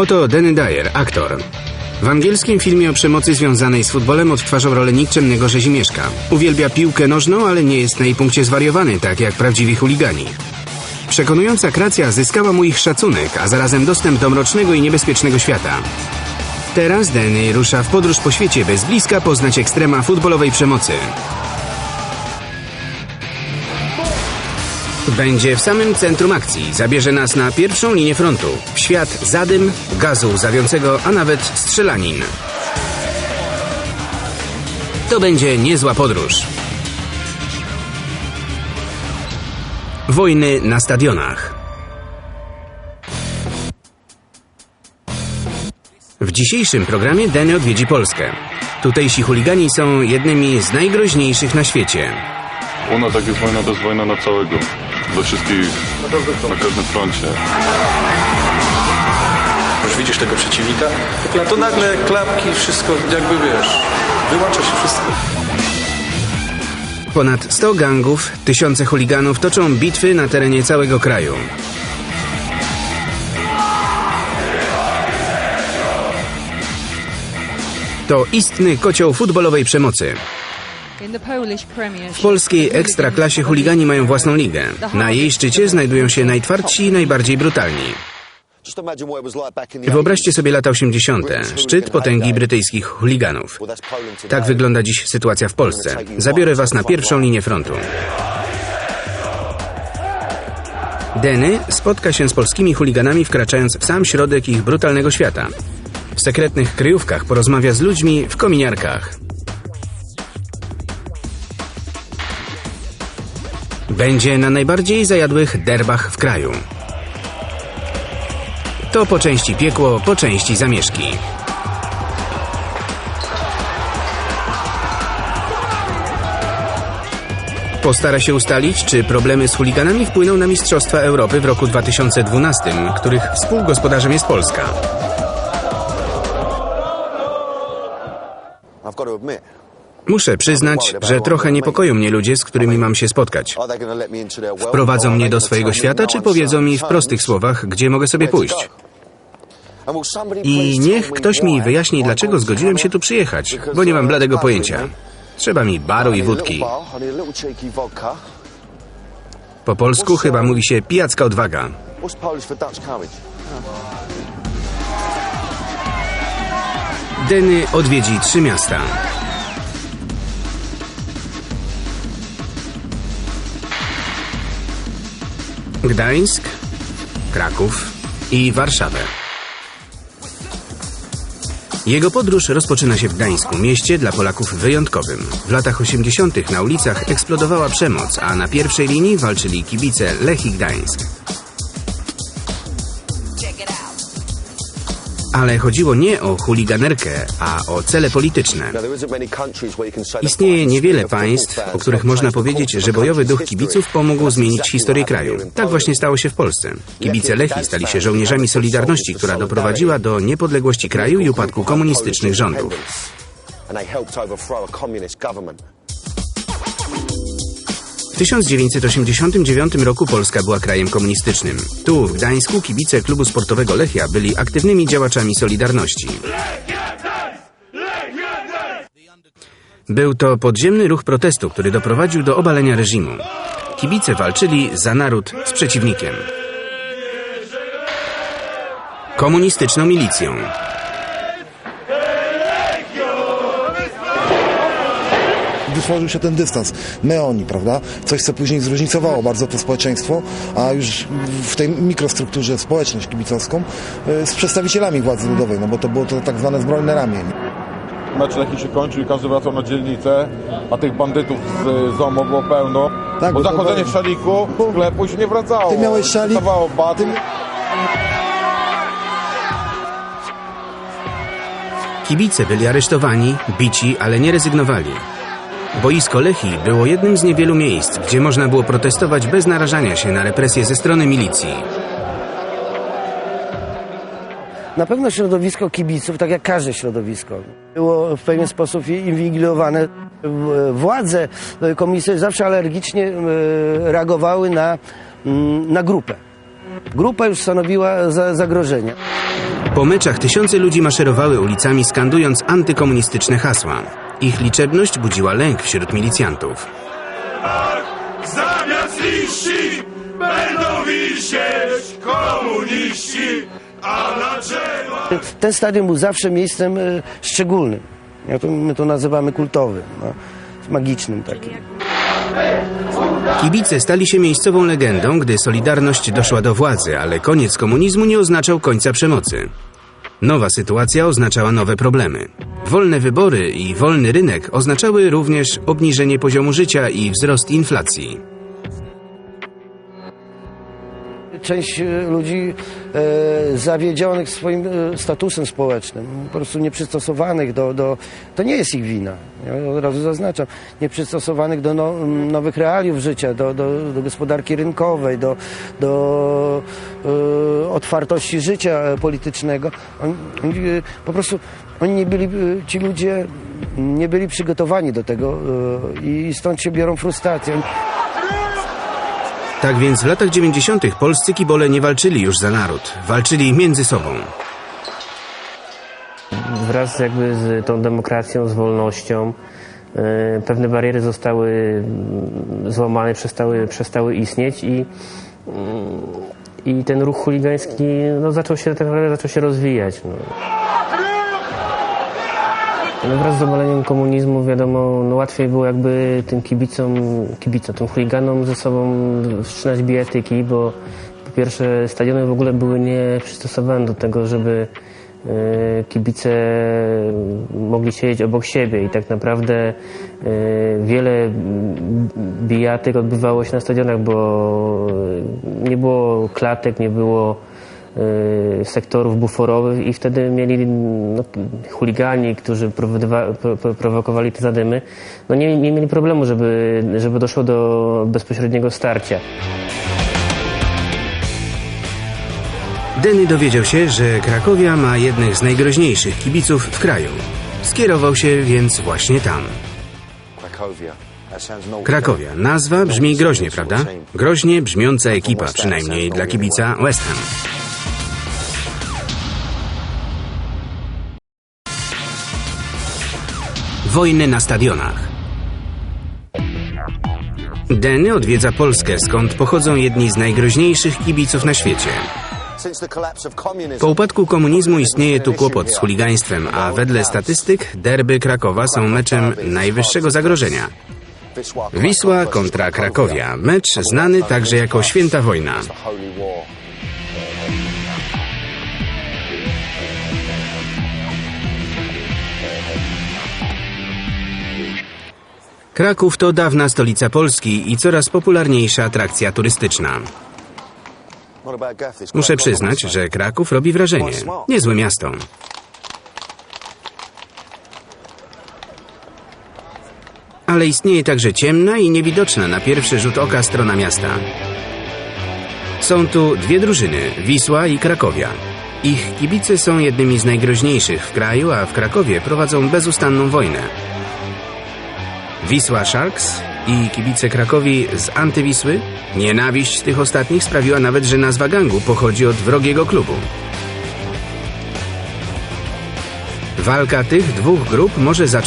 Oto Danny Dyer, aktor. W angielskim filmie o przemocy związanej z futbolem odtwarzał rolę nikczemnego rzezimieszka. Uwielbia piłkę nożną, ale nie jest na jej punkcie zwariowany, tak jak prawdziwi chuligani. Przekonująca kreacja zyskała mu ich szacunek, a zarazem dostęp do mrocznego i niebezpiecznego świata. Teraz Danny rusza w podróż po świecie, by z bliska poznać ekstrema futbolowej przemocy. Będzie w samym centrum akcji. Zabierze nas na pierwszą linię frontu. W świat zadym, gazu zawiącego, a nawet strzelanin. To będzie niezła podróż. Wojny na stadionach. W dzisiejszym programie Danny odwiedzi Polskę. Tutejsi chuligani są jednymi z najgroźniejszych na świecie. U nas jak jest wojna, to jest wojna na całego. Dla wszystkich, na każdym froncie. Już widzisz tego przeciwnika, to nagle klapki, wszystko jakby wiesz, wyłącza się wszystko. Ponad 100 gangów, tysiące chuliganów toczą bitwy na terenie całego kraju. To istny kocioł futbolowej przemocy. W polskiej ekstraklasie chuligani mają własną ligę. Na jej szczycie znajdują się najtwardsi i najbardziej brutalni. Wyobraźcie sobie lata 80. Szczyt potęgi brytyjskich chuliganów. Tak wygląda dziś sytuacja w Polsce. Zabiorę was na pierwszą linię frontu. Denny spotka się z polskimi chuliganami wkraczając w sam środek ich brutalnego świata. W sekretnych kryjówkach porozmawia z ludźmi w kominiarkach. Będzie na najbardziej zajadłych derbach w kraju. To po części piekło, po części zamieszki. Postara się ustalić, czy problemy z chuliganami wpłyną na Mistrzostwa Europy w roku 2012, których współgospodarzem jest Polska. Muszę przyznać, że trochę niepokoją mnie ludzie, z którymi mam się spotkać. Prowadzą mnie do swojego świata, czy powiedzą mi w prostych słowach, gdzie mogę sobie pójść? I niech ktoś mi wyjaśni, dlaczego zgodziłem się tu przyjechać, bo nie mam bladego pojęcia. Trzeba mi baru i wódki. Po polsku chyba mówi się pijacka odwaga. Denny odwiedzi trzy miasta. Gdańsk, Kraków i Warszawę. Jego podróż rozpoczyna się w Gdańsku, mieście dla Polaków wyjątkowym. W latach 80. na ulicach eksplodowała przemoc, a na pierwszej linii walczyli kibice Lechii Gdańsk. Ale chodziło nie o chuliganerkę, a o cele polityczne. Istnieje niewiele państw, o których można powiedzieć, że bojowy duch kibiców pomógł zmienić historię kraju. Tak właśnie stało się w Polsce. Kibice Lechii stali się żołnierzami Solidarności, która doprowadziła do niepodległości kraju i upadku komunistycznych rządów. W 1989 roku Polska była krajem komunistycznym. Tu, w Gdańsku, kibice klubu sportowego Lechia byli aktywnymi działaczami Solidarności. Był to podziemny ruch protestu, który doprowadził do obalenia reżimu. Kibice walczyli za naród z przeciwnikiem. Komunistyczną milicją. Wytworzył się ten dystans. My oni, prawda? Coś, co później zróżnicowało bardzo to społeczeństwo, a już w tej mikrostrukturze społeczność kibicowską y, z przedstawicielami władzy ludowej, no bo to było to tak zwane zbrojne ramię. Mecz Lechii się kończył i każdy wracał na dzielnicę, a tych bandytów z ZOMO było pełno. Tak, bo zachodzenie było- w szaliku sklepu się nie wracało. Ty miałeś szalik? Bat. Ty- Kibice byli aresztowani, bici, ale nie rezygnowali. Boisko Lechii było jednym z niewielu miejsc, gdzie można było protestować bez narażania się na represje ze strony milicji. Na pewno środowisko kibiców, tak jak każde środowisko, było w pewien sposób inwigilowane. Władze e, komisje zawsze alergicznie e, reagowały na, mm, na grupę. Grupa już stanowiła za, zagrożenie. Po meczach tysiące ludzi maszerowały ulicami skandując antykomunistyczne hasła. Ich liczebność budziła lęk wśród milicjantów. Zamiast liści będą wisieć komuniści, a na drzewach... Ten stadion był zawsze miejscem e, szczególnym. My to nazywamy kultowym, no, magicznym takim. Kibice stali się miejscową legendą, gdy Solidarność doszła do władzy, ale koniec komunizmu nie oznaczał końca przemocy. Nowa sytuacja oznaczała nowe problemy. Wolne wybory i wolny rynek oznaczały również obniżenie poziomu życia i wzrost inflacji. Część e, ludzi e, zawiedzionych swoim e, statusem społecznym, po prostu nieprzystosowanych do, do... To nie jest ich wina, ja od razu zaznaczam. Nieprzystosowanych do no, nowych realiów życia, do, do, do gospodarki rynkowej, do, do otwartości życia politycznego. Po prostu oni nie byli, ci ludzie nie byli przygotowani do tego i stąd się biorą frustracje. Tak więc w latach 90. polscy kibole nie walczyli już za naród, walczyli między sobą. wraz jakby z tą demokracją, z wolnością e, pewne bariery zostały mm, złamane, przestały, przestały istnieć i, mm, i ten ruch chuligański no, zaczął się tak naprawdę zaczął się rozwijać. No. No, wraz z obaleniem komunizmu, wiadomo, no, łatwiej było jakby tym kibicom, kibicom, tym chuliganom ze sobą wszczynać bijatyki, bo po pierwsze stadiony w ogóle były nieprzystosowane do tego, żeby e, kibice mogli siedzieć obok siebie i tak naprawdę e, wiele bijatyk odbywało się na stadionach, bo nie było klatek, nie było sektorów buforowych i wtedy mieli no, chuligani, którzy prowokowali te zadymy, no nie, nie mieli problemu, żeby, żeby doszło do bezpośredniego starcia. Denny dowiedział się, że Krakowia ma jednych z najgroźniejszych kibiców w kraju. Skierował się więc właśnie tam. Krakowia. Nazwa brzmi groźnie, prawda? Groźnie brzmiąca ekipa, przynajmniej dla kibica West Ham. Wojny na stadionach. Denny odwiedza Polskę, skąd pochodzą jedni z najgroźniejszych kibiców na świecie. Po upadku komunizmu istnieje tu kłopot z chuligaństwem, a wedle statystyk derby Krakowa są meczem najwyższego zagrożenia. Wisła kontra Krakowia. Mecz znany także jako Święta Wojna. Kraków to dawna stolica Polski i coraz popularniejsza atrakcja turystyczna. Muszę przyznać, że Kraków robi wrażenie. Niezłe miasto. Ale istnieje także ciemna i niewidoczna na pierwszy rzut oka strona miasta. Są tu dwie drużyny, Wisła i Krakowia. Ich kibice są jednymi z najgroźniejszych w kraju, a w Krakowie prowadzą bezustanną wojnę. Wisła Sharks i kibice Krakowi z Antywisły? Nienawiść tych ostatnich sprawiła nawet, że nazwa gangu pochodzi od wrogiego klubu. Walka tych dwóch grup może zacząć